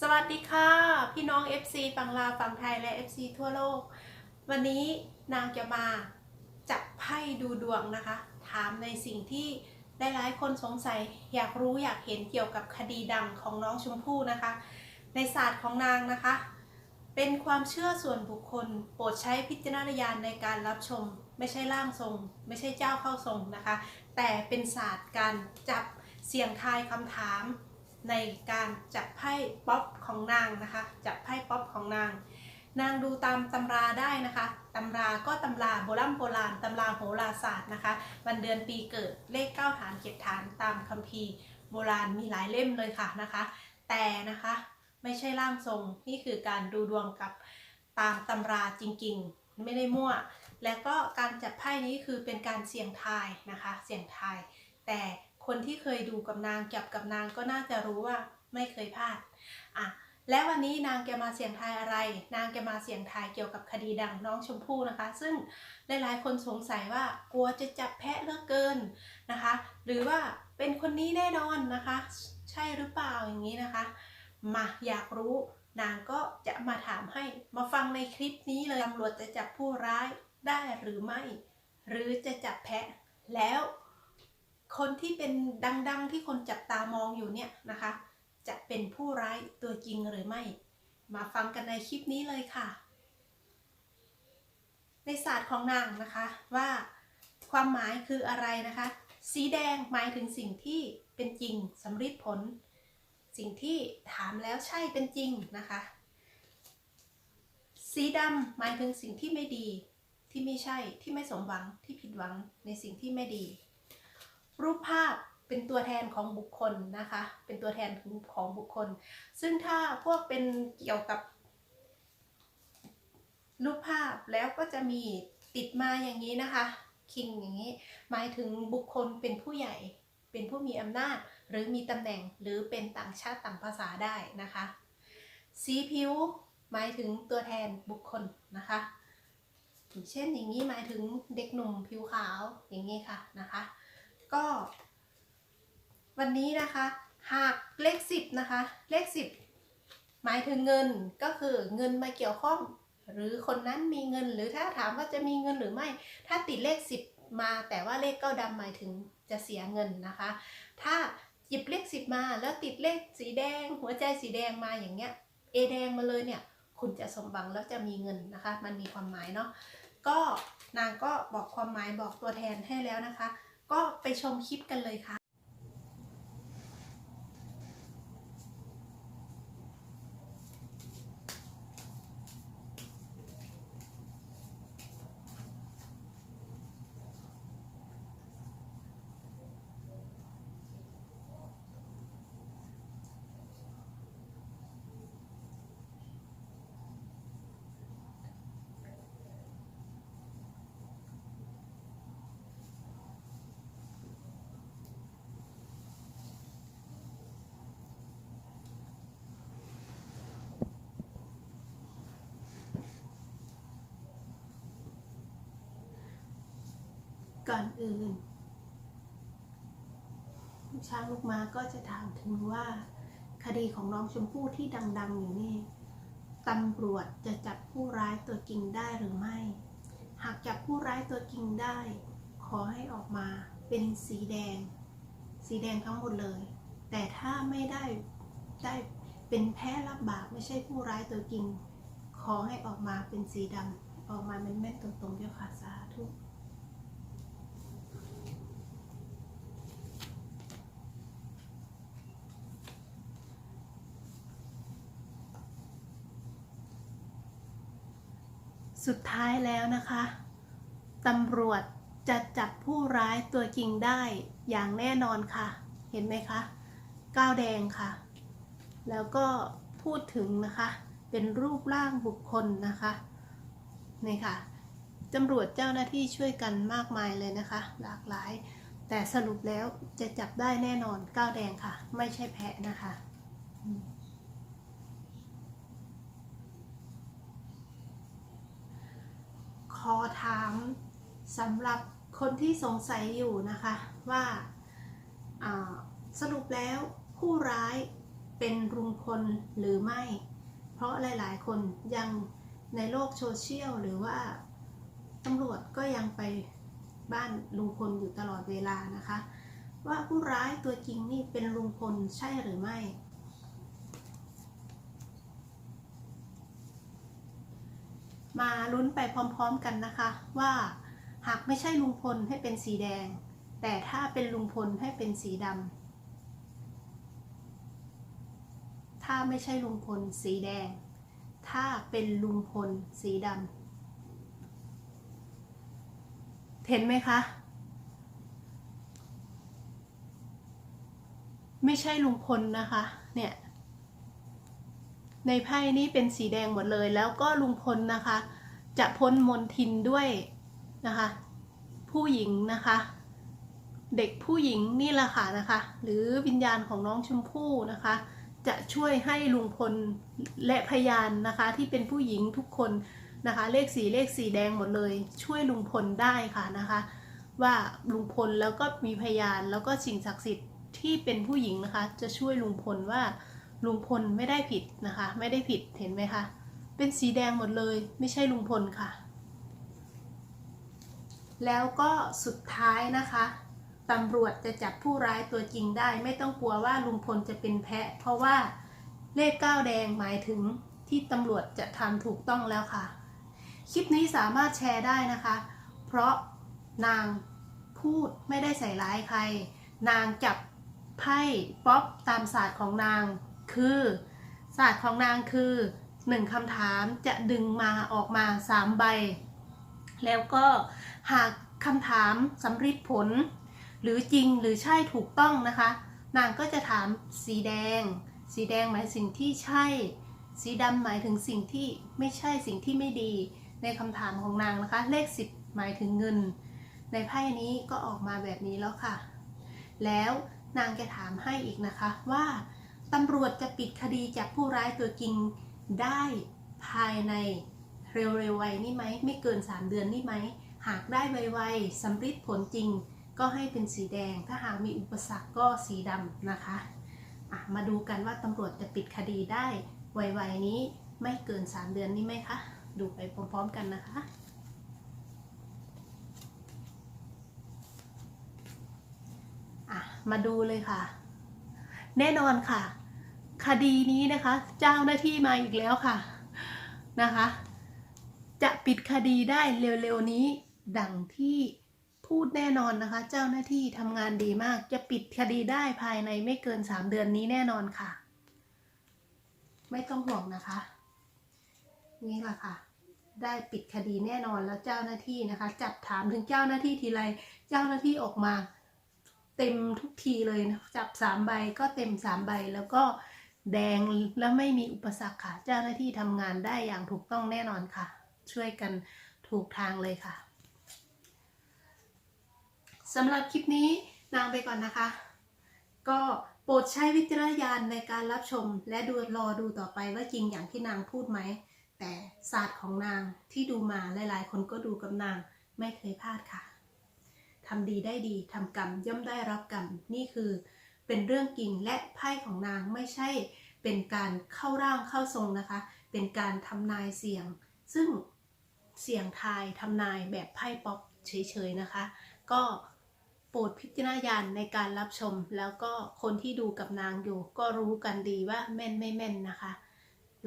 สวัสดีค่ะ พี่น้อง FC ฝั่งลาวฝั่งไทยและ FC ทั่วโลก วันนี้นางจะมาจับไพ่ดูดวงนะคะ ถามในสิ่งที่หลายๆคนสงสัยอยากรู้อยากเห็นเกี่ยวกับคดีดังของน้องชมพู่นะคะ ในศาสตร์ของนางนะคะ เป็นความเชื่อส่วนบุคคล โปรดใช้พิจารณญาณในการรับชม ไม่ใช่ร่างทรง ไม่ใช่เจ้าเข้าทรงนะคะ แต่เป็นศาสตร์การจับเสี่ยงทายคำถาม ในการจับไพ่ป๊อปของนางนะคะ จับไพ่ป๊อปของนาง นางดูตามตำราได้นะคะตำราก็ตำราโบราณโบราณตำราโหราศาสตร์นะคะ วันเดือนปีเกิดเลข 9 ฐานเจ็ดฐานตามคัมภีร์โบราณมีหลายเล่มเลยค่ะนะคะ แต่นะคะไม่ใช่ร่างทรงนี่คือการดูดวงกับตามตำราจริงๆ ไม่ได้มั่ว แล้วก็การจับไพ่นี้คือเป็นการเสี่ยงทายนะคะ เสี่ยงทาย แต่ คนที่เคยดูกับนางจับกับนางก็น่าจะรู้ว่าไม่เคยพลาดอะและวันนี้นางแกมาเสี่ยงทายอะไร นางแกมาเสี่ยงทายเกี่ยวกับคดีดังน้องชมพู่นะคะ ซึ่งหลายๆ คนสงสัยว่ากลัวจะจับแพะเลือกเกินนะคะ หรือว่าเป็นคนนี้แน่นอนนะคะ ใช่หรือเปล่าอย่างนี้นะคะ มาอยากรู้นางก็จะมาถามให้มาฟังในคลิปนี้เลยตำรวจจะจับผู้ร้ายได้หรือไม่ หรือจะจับแพะแล้ว คนที่เป็นดัง ๆ ที่คนจับตามองอยู่เนี่ยนะคะ จะเป็นผู้ร้ายตัวจริงหรือไม่ มาฟังกันในคลิปนี้เลยค่ะ ในศาสตร์ของนางนะคะว่าความหมายคืออะไรนะคะ สีแดงหมายถึงสิ่งที่เป็นจริงสำฤทธิ์ผล สิ่งที่ถามแล้วใช่เป็นจริงนะคะ สีดำหมายถึงสิ่งที่ไม่ดีที่ไม่ใช่ที่ไม่สมหวังที่ผิดหวังในสิ่งที่ไม่ดี รูปภาพเป็นตัวแทนของบุคคลนะคะ เป็นตัวแทนของบุคคล ซึ่งถ้าพวกเป็นเกี่ยวกับ รูปภาพแล้วก็จะมีติดมาอย่างนี้นะคะคิงอย่างนี้ หมายถึงบุคคลเป็นผู้ใหญ่ เป็นผู้มีอำนาจ หรือมีตำแหน่งหรือเป็นต่างชาติต่างภาษาได้นะคะ สีผิวหมายถึงตัวแทนบุคคลนะคะเช่นอย่างนี้หมายถึงเด็กหนุ่มผิวขาวอย่างนี้ค่ะนะคะ ก็ วันนี้นะคะ หากเลขสิบนะคะ เลขสิบหมายถึงเงินก็คือเงินมาเกี่ยวข้อง หรือคนนั้นมีเงินหรือถ้าถามว่าจะมีเงินหรือไม่ ถ้าติดเลขสิบมาแต่ว่าเลขเก้าดำหมายถึงจะเสียเงินนะคะ ถ้าหยิบเลขสิบมาแล้วติดเลขสีแดง หัวใจสีแดงมาอย่างเงี้ยเอแดงมาเลยเนี่ย คุณจะสมหวังแล้วจะมีเงินนะคะ มันมีความหมายเนาะก็นางก็บอกความหมายบอกตัวแทนให้แล้วนะคะ ก็ไปชมคลิปกันเลยค่ะ ก่อนอื่นลูกช้างลูกมาก็จะถามถึงว่า คดีของน้องชมพู่ที่ดังๆอยู่นี่ตำรวจจะจับผู้ร้ายตัวจริงได้หรือไม่ หากจับผู้ร้ายตัวจริงได้ ขอให้ออกมาเป็นสีแดง สีแดงทั้งหมดเลย แต่ถ้าไม่ได้ได้เป็นแพ้รับบาปไม่ใช่ผู้ร้ายตัวจริง ขอให้ออกมาเป็นสีดำออกมาเป็นแม่นตรงๆเจ้าค่ะสาธุ สุดท้ายแล้วนะคะตำรวจจะจับผู้ร้ายตัวจริงได้อย่างแน่นอนค่ะ เห็นไหมคะก้าวแดงค่ะ แล้วก็พูดถึงนะคะ เป็นรูปร่างบุคคลนะคะนี่ค่ะตำรวจเจ้าหน้าที่ช่วยกันมากมายเลยนะคะ หลากหลาย แต่สรุปแล้วจะจับได้แน่นอนก้าวแดงค่ะ ไม่ใช่แพะนะคะ อืมขอถามสำหรับคนที่สงสัยอยู่นะคะว่าาสรุปแล้วผู้ร้ายเป็นลุงพลหรือไม่ เพราะหลายๆ คนยังในโลกโซเชียลหรือว่าตำรวจก็ยังไปบ้านลุงพลอยู่ตลอดเวลานะคะ ว่าผู้ร้ายตัวจริงนี่เป็นลุงพลใช่หรือไม่ มาลุ้นไปพร้อมๆกันนะคะ ว่าหากไม่ใช่ลุงพลให้เป็นสีแดง แต่ถ้าเป็นลุงพลให้เป็นสีดำถ้าไม่ใช่ลุงพลสีแดง ถ้าเป็นลุงพลสีดำเห็นไหมคะ ไม่ใช่ลุงพลนะคะ เนี่ย ในไพ่นี้เป็นสีแดงหมดเลย แล้วก็ลุงพลนะคะ จะพ้นมนทินด้วยนะคะ ผู้หญิงนะคะ เด็กผู้หญิงนี่แหละค่ะนะคะ หรือวิญญาณของน้องชมพู่นะคะ จะช่วยให้ลุงพลและพยานนะคะ ที่เป็นผู้หญิงทุกคนนะคะ เลขสีเลขสีแดงหมดเลย ช่วยลุงพลได้ค่ะนะคะ ว่าลุงพลแล้วก็มีพยานแล้วก็สิ่งศักดิ์สิทธิ์ที่เป็นผู้หญิงนะคะ จะช่วยลุงพลว่า ลุงพลไม่ได้ผิดนะคะ ไม่ได้ผิดเห็นไหมคะ เป็นสีแดงหมดเลยไม่ใช่ลุงพลค่ะ แล้วก็สุดท้ายนะคะตำรวจจะจับผู้ร้ายตัวจริงได้ ไม่ต้องกลัวว่าลุงพลจะเป็นแพะ เพราะว่าเลขก้าวแดงหมายถึงที่ตำรวจจะทำถูกต้องแล้วค่ะ คลิปนี้สามารถแชร์ได้นะคะ เพราะนางพูดไม่ได้ใส่ร้ายใคร นางจับไพ่ป๊อปตามศาสตร์ของนาง คือศาสตร์ของนางคือหนึ่งคำถามจะดึงมาออกมาสามใบ แล้วก็หากคำถามสำริดผล หรือจริงหรือใช่ถูกต้องนะคะ นางก็จะถามสีแดง สีแดงหมายสิ่งที่ใช่ สีดำหมายถึงสิ่งที่ไม่ใช่สิ่งที่ไม่ดี ในคำถามของนางนะคะ เลขสิบหมายถึงเงิน ในไพ่นี้ก็ออกมาแบบนี้แล้วค่ะ แล้วนางจะถามให้อีกนะคะว่า ตำรวจจะปิดคดีจับผู้ร้ายตัวจริงได้ภายในเร็วๆไวนี่ไหม ไม่เกิน 3 เดือนนี่ไหม หากได้ไวๆสำฤทธิ์ผลจริง ก็ให้เป็นสีแดง ถ้าหากมีอุปสรรคก็สีดำนะคะะมาดูกันว่าตำรวจจะปิดคดีได้ไวๆนี้ไม่เกิน 3 เดือนนี่ไหมคะ ดูไปพร้อมๆกันนะคะมาดูเลยค่ะ แน่นอนค่ะ คดีนี้นะคะ เจ้าหน้าที่มาอีกแล้วค่ะนะคะ จะปิดคดีได้เร็วๆนี้ ดังที่พูดแน่นอนนะคะ เจ้าหน้าที่ทำงานดีมาก จะปิดคดีได้ภายในไม่เกินสามเดือนนี้แน่นอนค่ะ ไม่ต้องห่วงนะคะ นี่แหละค่ะ ได้ปิดคดีแน่นอนแล้วเจ้าหน้าที่นะคะ จับถามถึงเจ้าหน้าที่ทีไรเจ้าหน้าที่ออกมาเต็มทุกทีเลยนะจับสามใบก็เต็มสามใบแล้วก็ แดงแล้วไม่มีอุปสรรคค่ะ เจ้าหน้าที่ทำงานได้อย่างถูกต้องแน่นอนค่ะ ช่วยกันถูกทางเลยค่ะสำหรับคลิปนี้นางไปก่อนนะคะ ก็โปรดใช้วิจารณญาณในการรับชม และดูรอดูต่อไปว่าจริงอย่างที่นางพูดไหม แต่ศาสตร์ของนางที่ดูมาหลายๆ คนก็ดูกับนางไม่เคยพลาดค่ะทำดีได้ดีทำกรรมย่อมได้รับกรรมนี่คือเป็นเรื่องจริงและไพ่ของนางไม่ใช่ เป็นการเข้าร่างเข้าทรงนะคะ เป็นการทำนายเสียง ซึ่งเสียงทายทำนายแบบไพ่ป๊อปเฉยๆนะคะ ก็โปรดพิจารณญาณในการรับชม แล้วก็คนที่ดูกับนางอยู่ ก็รู้กันดีว่าแม่นไม่แม่นนะคะ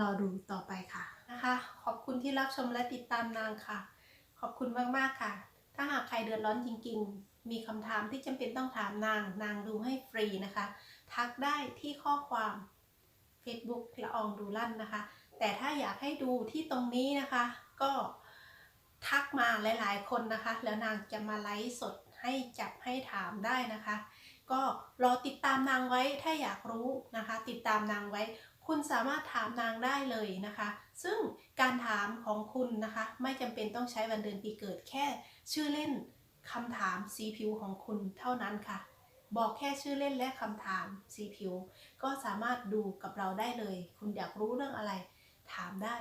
รอดูต่อไปค่ะนะคะ ขอบคุณที่รับชมและติดตามนางค่ะ ขอบคุณมากๆค่ะ ถ้าหากใครเดือดร้อนจริง ๆ มีคำถามที่จำเป็นต้องถามนาง นางดูให้ฟรีนะคะ ทักได้ที่ข้อความ Facebook ละอองดูลั่นนะคะ แต่ถ้าอยากให้ดูที่ตรงนี้นะคะ ก็ทักมาหลาย ๆ คนนะคะ แล้วนางจะมาไลฟ์สดให้จับให้ถามได้นะคะ ก็รอติดตามนางไว้ถ้าอยากรู้นะคะ ติดตามนางไว้ คุณสามารถถามนางได้เลยนะคะ ซึ่งการถามของคุณนะคะ ไม่จำเป็นต้องใช้วันเดือนปีเกิดแค่ ชื่อเล่นคำถามสีผิวของคุณเท่านั้นค่ะ บอกแค่ชื่อเล่นและคำถามสีผิว ก็สามารถดูกับเราได้เลย คุณอยากรู้เรื่องอะไร ถามได้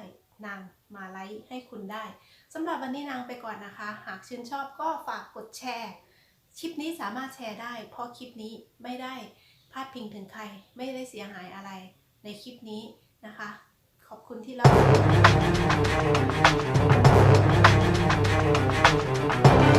นางมาไลค์ให้คุณได้สำหรับวันนี้นางไปก่อนนะคะ หากชื่นชอบก็ฝากกดแชร์ คลิปนี้สามารถแชร์ได้ เพราะคลิปนี้ไม่ได้พาดพิงถึงใคร ไม่ได้เสียหายอะไรในคลิปนี้นะคะ ขอบคุณที่รับ